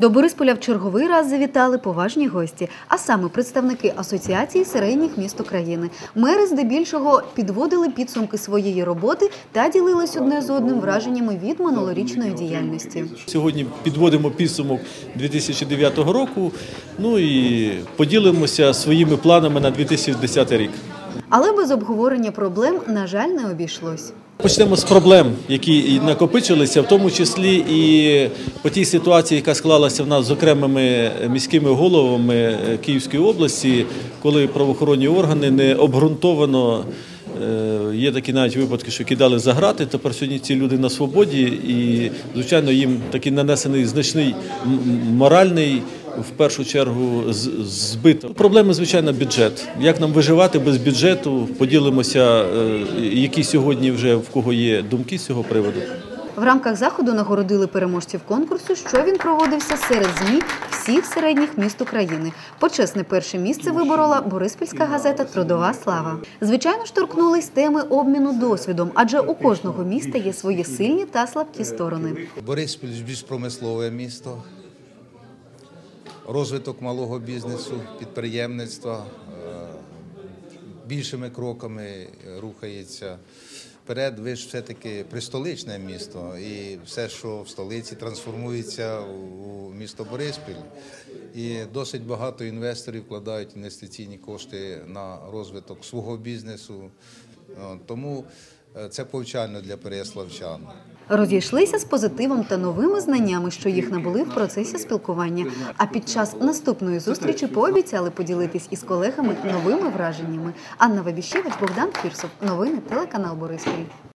До Борисполя в черговий раз завітали поважні гості, а саме представники Асоціації середніх міст України. Мери здебільшого підводили підсумки своєї роботи та ділились одне з одним враженнями від минулорічної діяльності. Сьогодні підводимо підсумок 2009 року. Ну і поділимося своїми планами на 2010 рік. Але без обговорення проблем, на жаль, не обійшлось. Почнемо з проблем, які накопичилися, в тому числі і по тій ситуації, яка склалася в нас з окремими міськими головами е, Київської області, коли правоохоронні органи не обґрунтовано. е, Є такі навіть випадки, що кидали за грати. Тепер сьогодні ці люди на свободі, і звичайно їм такий нанесений значний моральний, в першу чергу, з- збит. Проблема, звичайно, бюджет. Як нам виживати без бюджету? Поділимося, е, які сьогодні вже в кого є думки з цього приводу. В рамках заходу нагородили переможців конкурсу, що він проводився серед ЗМІ всіх середніх міст України. Почесне перше місце виборола Бориспільська газета Трудова слава. Звичайно ж торкнулись теми обміну досвідом, адже у кожного міста є свої сильні та слабкі сторони. Бориспіль більш промислове місто, розвиток малого бізнесу, підприємництва е, більшими кроками рухається. Вперед, ви ж все-таки пристоличне місто, і все, що в столиці, трансформується у місто Бориспіль. І досить багато інвесторів вкладають інвестиційні кошти на розвиток свого бізнесу. Е, Тому е, це повчально для переяславчан. Розійшлися з позитивом та новими знаннями, що їх набули в процесі спілкування. А під час наступної зустрічі пообіцяли поділитись із колегами новими враженнями. Анна Вабіщевич, Богдан Фірсов. Новини телеканал Бориспіль.